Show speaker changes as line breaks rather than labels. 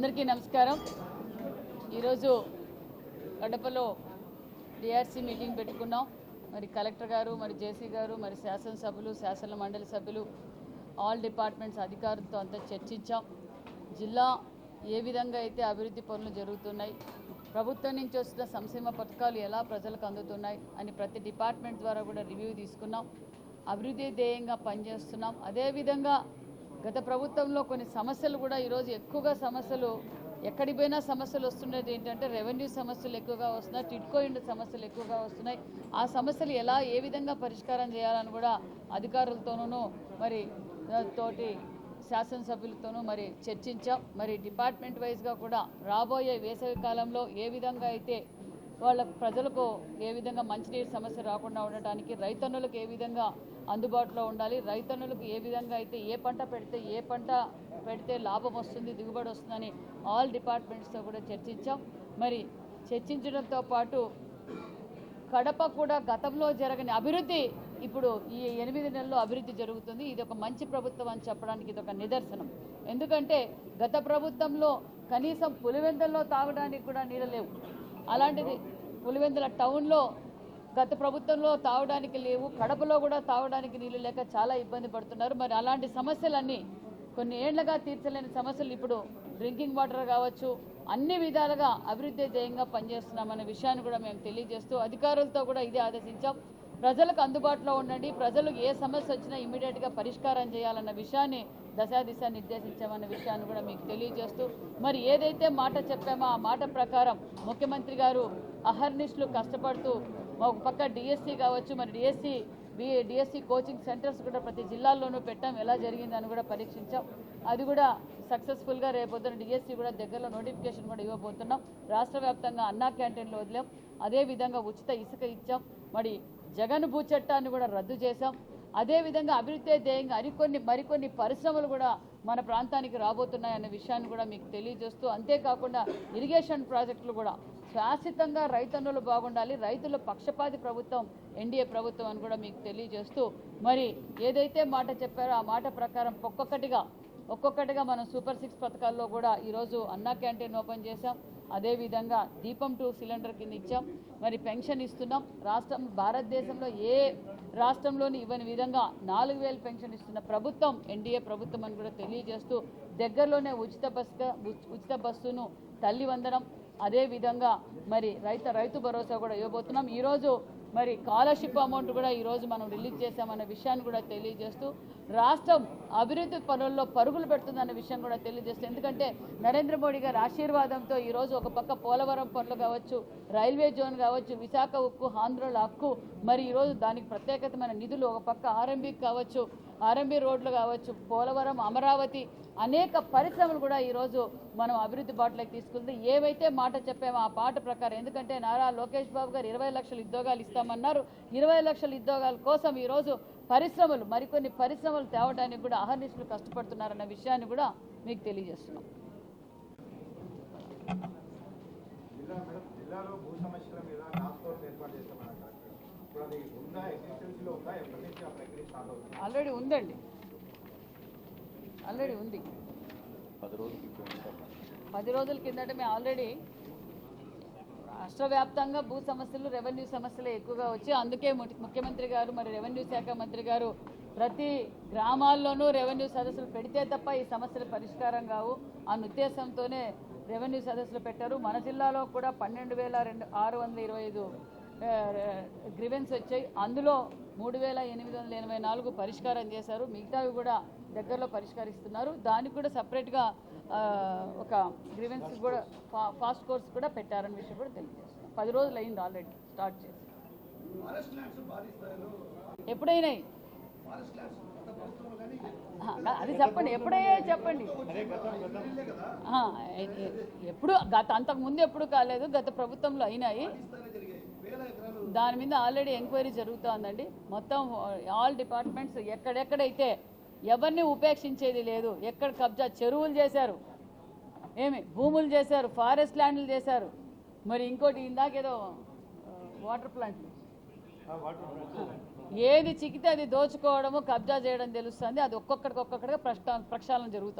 అందరికీ నమస్కారం. ఈరోజు కడపలో డిఆర్సీ మీటింగ్ పెట్టుకున్నాం. మరి కలెక్టర్ గారు మరి జేసీ గారు మరి శాసనసభ్యులు శాసన మండలి సభ్యులు ఆల్ డిపార్ట్మెంట్స్ అధికారులతో అంతా చర్చించాం. జిల్లా ఏ విధంగా అయితే అభివృద్ధి పనులు జరుగుతున్నాయి ప్రభుత్వం నుంచి వస్తున్న సంక్షేమ పథకాలు ఎలా ప్రజలకు అందుతున్నాయి అని ప్రతి డిపార్ట్మెంట్ ద్వారా కూడా రివ్యూ తీసుకున్నాం. అభివృద్ధి ధ్యేయంగా పనిచేస్తున్నాం. అదేవిధంగా గత ప్రభుత్వంలో కొన్ని సమస్యలు కూడా ఈరోజు ఎక్కువగా సమస్యలు ఎక్కడికి పోయినా సమస్యలు వస్తున్నది ఏంటంటే రెవెన్యూ సమస్యలు ఎక్కువగా వస్తున్నాయి టిడ్కో ఇండ్ సమస్యలు ఎక్కువగా వస్తున్నాయి. ఆ సమస్యలు ఎలా ఏ విధంగా పరిష్కారం చేయాలని కూడా అధికారులతోనూ మరి తోటి శాసనసభ్యులతోనూ మరి చర్చించాం. మరి డిపార్ట్మెంట్ వైజ్గా కూడా రాబోయే వేసవి కాలంలో ఏ విధంగా అయితే వాళ్ళ ప్రజలకు ఏ విధంగా మంచినీరు సమస్య రాకుండా ఉండటానికి రైతన్నులకు ఏ విధంగా అందుబాటులో ఉండాలి రైతన్నులకు ఏ విధంగా అయితే ఏ పంట పెడితే ఏ పంట పెడితే లాభం వస్తుంది దిగుబడి వస్తుందని ఆల్ డిపార్ట్మెంట్స్తో కూడా చర్చించాం. మరి చర్చించడంతో పాటు కడప కూడా గతంలో జరగని అభివృద్ధి ఇప్పుడు ఈ ఎనిమిది నెలల్లో అభివృద్ధి జరుగుతుంది. ఇది ఒక మంచి ప్రభుత్వం అని చెప్పడానికి ఇది ఒక నిదర్శనం. ఎందుకంటే గత ప్రభుత్వంలో కనీసం పులివెందల్లో తాగడానికి కూడా నీళ్ళు లేవు. అలాంటిది పులివెందుల టౌన్లో గత ప్రభుత్వంలో తాగడానికి లేవు కడపలో కూడా తాగడానికి నీళ్ళు లేక చాలా ఇబ్బంది పడుతున్నారు. మరి అలాంటి సమస్యలన్నీ కొన్ని ఏళ్ళుగా తీర్చలేని సమస్యలు ఇప్పుడు డ్రింకింగ్ వాటర్ కావచ్చు అన్ని విధాలుగా అభివృద్ధి ధ్యేయంగా పనిచేస్తున్నామనే విషయాన్ని కూడా మేము తెలియజేస్తూ అధికారులతో కూడా ఇదే ఆదేశించాం. ప్రజలకు అందుబాటులో ఉండండి. ప్రజలకు ఏ సమస్య వచ్చినా ఇమీడియట్గా పరిష్కారం చేయాలన్న విషయాన్ని దశాదిశ నిర్దేశించామన్న విషయాన్ని కూడా మీకు తెలియజేస్తూ మరి ఏదైతే మాట చెప్పామో ఆ మాట ప్రకారం ముఖ్యమంత్రి గారు అహర్నిష్లు కష్టపడుతూ ఒక పక్క డిఎస్సి కావచ్చు మరి డిఎస్సి డిఎస్సి కోచింగ్ సెంటర్స్ కూడా ప్రతి జిల్లాల్లోనూ పెట్టాం. ఎలా జరిగిందని కూడా పరీక్షించాం. అది కూడా సక్సెస్ఫుల్గా రేపొద్దున డిఎస్సి కూడా దగ్గరలో నోటిఫికేషన్ కూడా ఇవ్వబోతున్నాం. రాష్ట్ర వ్యాప్తంగా అన్నా క్యాంటీన్లు వదిలాం. అదేవిధంగా ఉచిత ఇసుక ఇచ్చాం. మరి జగన్ భూ చట్టాన్ని కూడా రద్దు చేశాం. అదేవిధంగా అభివృద్ధి ధ్యేయంగా మరికొన్ని మరికొన్ని పరిశ్రమలు కూడా మన ప్రాంతానికి రాబోతున్నాయన్న విషయాన్ని కూడా మీకు తెలియజేస్తూ అంతేకాకుండా ఇరిగేషన్ ప్రాజెక్టులు కూడా శాశ్వతంగా రైతన్నులు బాగుండాలి రైతుల పక్షపాతి ప్రభుత్వం ఎన్డీఏ ప్రభుత్వం అని కూడా మీకు తెలియజేస్తూ మరి ఏదైతే మాట చెప్పారో ఆ మాట ప్రకారం ఒక్కొక్కటిగా ఒక్కొక్కటిగా మనం సూపర్ సిక్స్ పథకాల్లో కూడా ఈరోజు అన్నా క్యాంటీన్ ఓపెన్ చేశాం. అదేవిధంగా దీపం టూ సిలిండర్ కింద ఇచ్చాం. మరి పెన్షన్ ఇస్తున్నాం. రాష్ట్రం భారతదేశంలో ఏ రాష్ట్రంలోని ఇవ్వని విధంగా నాలుగు వేలు పెన్షన్ ఇస్తున్న ప్రభుత్వం ఎన్డీఏ ప్రభుత్వం అని కూడా తెలియజేస్తూ దగ్గరలోనే ఉచిత బస్సుగా ఉచిత బస్సును తల్లి వందనం. అదేవిధంగా మరి రైత రైతు భరోసా కూడా ఇవ్వబోతున్నాం. ఈరోజు మరి స్కాలర్షిప్ అమౌంట్ కూడా ఈరోజు మనం రిలీజ్ చేశామన్న విషయాన్ని కూడా తెలియజేస్తూ రాష్ట్రం అభివృద్ధి పనుల్లో పరుగులు పెడుతుందన్న విషయం కూడా తెలియజేస్తూ ఎందుకంటే నరేంద్ర మోడీ గారి ఆశీర్వాదంతో ఈరోజు ఒక పక్క పోలవరం పనులు కావచ్చు రైల్వే జోన్ కావచ్చు విశాఖ ఉక్కు ఆంధ్రుల హక్కు మరి ఈరోజు దానికి ప్రత్యేకతమైన నిధులు ఒక పక్క ఆర్ఎంబీ కావచ్చు ఆర్ఎంబీ రోడ్లు కావచ్చు పోలవరం అమరావతి అనేక పరిశ్రమలు కూడా ఈరోజు మనం అభివృద్ధి బాటలోకి తీసుకుంది. ఏవైతే మాట చెప్పామో ఆ పాట ప్రకారం ఎందుకంటే నారా లోకేష్ బాబు గారు ఇరవై లక్షల ఉద్యోగాలు ఇస్తామన్నారు ఇరవై లక్షల ఉద్యోగాల కోసం ఈరోజు పరిశ్రమలు మరికొన్ని పరిశ్రమలు తేవడానికి కూడా అహర్నిశలు కష్టపడుతున్నారన్న విషయాన్ని కూడా మీకు తెలియజేస్తున్నాం.
చేస్తామన్నారు
ఆల్రెడీ ఉందండి. ఆల్రెడీ ఉంది. పది రోజుల కిందట మేము ఆల్రెడీ రాష్ట్ర వ్యాప్తంగా భూ సమస్యలు రెవెన్యూ సమస్యలు ఎక్కువగా వచ్చి అందుకే ముఖ్యమంత్రి గారు మరి రెవెన్యూ శాఖ మంత్రి గారు ప్రతి గ్రామాల్లోనూ రెవెన్యూ సదస్సులు పెడితే తప్ప ఈ సమస్యలు పరిష్కారం కావు. అన్న ఉద్దేశంతోనే రెవెన్యూ సదస్సులు పెట్టారు. మన జిల్లాలో కూడా పన్నెండు వేల రెండు ఆరు వందల ఇరవై ఐదు గ్రివెన్స్ వచ్చాయి. అందులో మూడు వేల ఎనిమిది వందల ఎనభై నాలుగు పరిష్కారం చేశారు. మిగతావి కూడా దగ్గరలో పరిష్కరిస్తున్నారు. దానికి కూడా సపరేట్గా ఒక గ్రివెన్స్ కూడా ఫా- ఫాస్ట్ కోర్స్ కూడా పెట్టారన్న విషయం కూడా తెలియజేస్తున్నాం పది రోజులు అయింది ఆల్రెడీ స్టార్ట్ చేసి. ఎప్పుడైనా అది చెప్పండి ఎప్పుడయ్యా చెప్పండి. ఎప్పుడు గత అంతకు ముందు ఎప్పుడు కాలేదు గత ప్రభుత్వంలో అయినాయి. దాని మీద ఆల్రెడీ ఎంక్వైరీ జరుగుతోందండి. మొత్తం ఆల్ డిపార్ట్మెంట్స్ ఎక్కడెక్కడైతే ఎవరిని ఉపేక్షించేది లేదు ఎక్కడ కబ్జా చెరువులు చేశారు ఏమి భూములు చేశారు ఫారెస్ట్ ల్యాండ్లు చేశారు మరి ఇంకోటి ఇందాకేదో వాటర్ ప్లాంట్లు. ఏది చిక్కితే అది దోచుకోవడము కబ్జా చేయడం తెలుస్తుంది. అది ఒక్కొక్కడికి ఒక్కొక్కడిగా ప్రక్షాళన జరుగుతుంది.